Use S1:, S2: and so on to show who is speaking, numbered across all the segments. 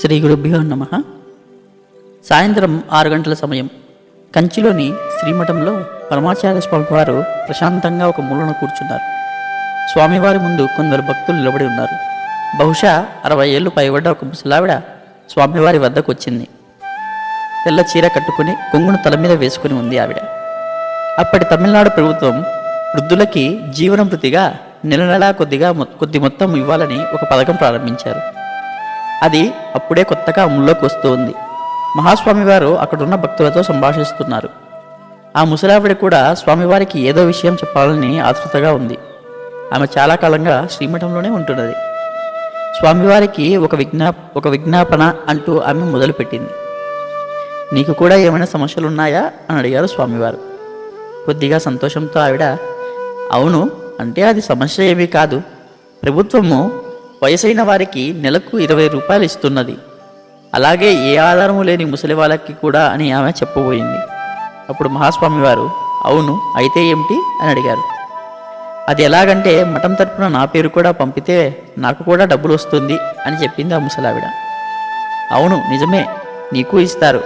S1: శ్రీ గురుభ్యో నమ. సాయంత్రం ఆరు గంటల సమయం. కంచిలోని శ్రీమఠంలో పరమాచార్య స్వామి వారు ప్రశాంతంగా ఒక మూలన కూర్చున్నారు. స్వామివారి ముందు కొందరు భక్తులు నిలబడి ఉన్నారు. బహుశా అరవై ఏళ్ళు పైబడ్డ ఒక ముసలావిడ స్వామివారి వద్దకు వచ్చింది. తెల్ల చీర కట్టుకుని కొంగును తల మీద వేసుకుని ఉంది ఆవిడ. అప్పటి తమిళనాడు ప్రభుత్వం వృద్ధులకి జీవనం వృత్తిగా నెల నెలా కొద్దిగా కొద్ది మొత్తం ఇవ్వాలని ఒక పథకం ప్రారంభించారు. అది అప్పుడే కొత్తగా అమల్లోకి వస్తూ ఉంది మహాస్వామి వారు అక్కడున్న భక్తులతో సంభాషిస్తున్నారు. ఆ ముసలావిడ కూడా స్వామివారికి ఏదో విషయం చెప్పాలని ఆతృతగా ఉంది. ఆమె చాలా కాలంగా శ్రీమఠంలోనే ఉంటున్నది. స్వామివారికి ఒక విజ్ఞా ఒక విజ్ఞాపన అంటూ ఆమె మొదలుపెట్టింది. నీకు కూడా ఏమైనా సమస్యలు ఉన్నాయా అని అడిగారు స్వామివారు. కొద్దిగా సంతోషంతో ఆవిడ అవును అంటే అది సమస్య ఏమీ కాదు. ప్రభుత్వము వయసైన వారికి నెలకు ఇరవై రూపాయలు ఇస్తున్నది. అలాగే ఏ ఆధారము లేని ముసలి వాళ్ళకి కూడా అని ఆమె చెప్పబోయింది. అప్పుడు మహాస్వామి వారు అవును అయితే ఏమిటి? అని అడిగారు. అది ఎలాగంటే మఠం తరపున నా పేరు కూడా పంపితే నాకు కూడా డబ్బులు వస్తుంది అని చెప్పింది ఆ ముసలావిడ. అవును నిజమే నీకు ఇస్తారు.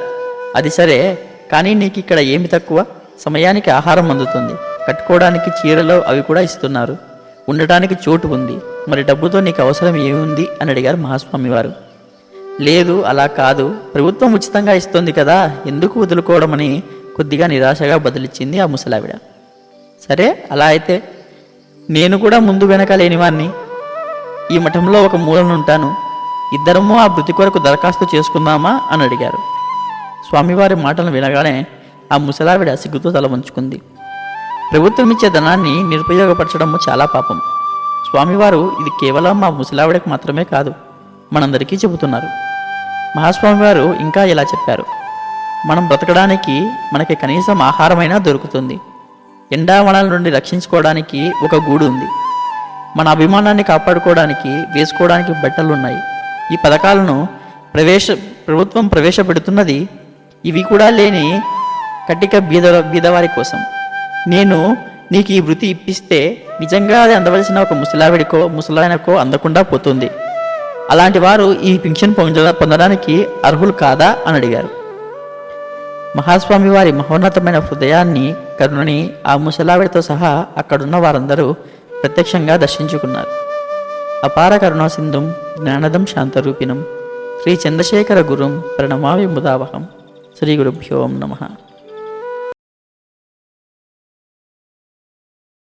S1: అది సరే కానీ నీకు ఇక్కడ ఏమి తక్కువ? సమయానికి ఆహారం అందుతుంది. కట్టుకోవడానికి చీరలు అవి కూడా ఇస్తున్నారు. ఉండటానికి చోటు ఉంది. మరి డబ్బుతో నీకు అవసరం ఏముంది? అని అడిగారు మహాస్వామి వారు లేదు అలా కాదు. ప్రభుత్వం ఉచితంగా ఇస్తుంది కదా. ఎందుకు వదులుకోవడమని కొద్దిగా నిరాశగా బదిలిచ్చింది ఆ ముసలావిడ. సరే అలా అయితే నేను కూడా ముందు వెనక లేనివాణ్ణి. ఈ మఠంలో ఒక మూలనుంటాను ఇద్దరము ఆ మృతి కొరకు దరఖాస్తు చేసుకుందామా? అని అడిగారు. స్వామివారి మాటలు వినగానే ఆ ముసలావిడ సిగ్గుతో తల వంచుకుంది. ప్రభుత్వం ఇచ్చే ధనాన్ని నిరుపయోగపరచడము చాలా పాపం. స్వామివారు ఇది కేవలం మా ముసలావిడకు మాత్రమే కాదు మనందరికీ చెబుతున్నారు. మహాస్వామివారు ఇంకా ఇలా చెప్పారు. మనం బ్రతకడానికి మనకి కనీసం ఆహారమైనా దొరుకుతుంది. ఎండావనాల నుండి రక్షించుకోవడానికి ఒక గూడు ఉంది. మన అభిమానాన్ని కాపాడుకోవడానికి వేసుకోవడానికి బట్టలు ఉన్నాయి ఈ పథకాలను ప్రవేశ ప్రభుత్వం ప్రవేశపెడుతున్నది ఇవి కూడా లేని కటిక బీద బీదవారి కోసం. నేను నీకు ఈ వృత్తి ఇప్పిస్తే నిజంగా అది అందవలసిన ఒక ముసలావిడికో ముసలాయనకో అందకుండా పోతుంది. అలాంటి వారు ఈ పింఛన్ పొంద పొందడానికి అర్హులు కాదా అని అడిగారు. మహాస్వామి వారి మహోన్నతమైన హృదయాన్ని కరుణని ఆ ముసలావిడితో సహా అక్కడున్న వారందరూ ప్రత్యక్షంగా దర్శించుకున్నారు. అపార కరుణాసింధుం జ్ఞానదం శాంతరూపిణం శ్రీ చంద్రశేఖర గురుం ప్రణమావి ముదావహం. శ్రీ గురుభ్యోం నమః.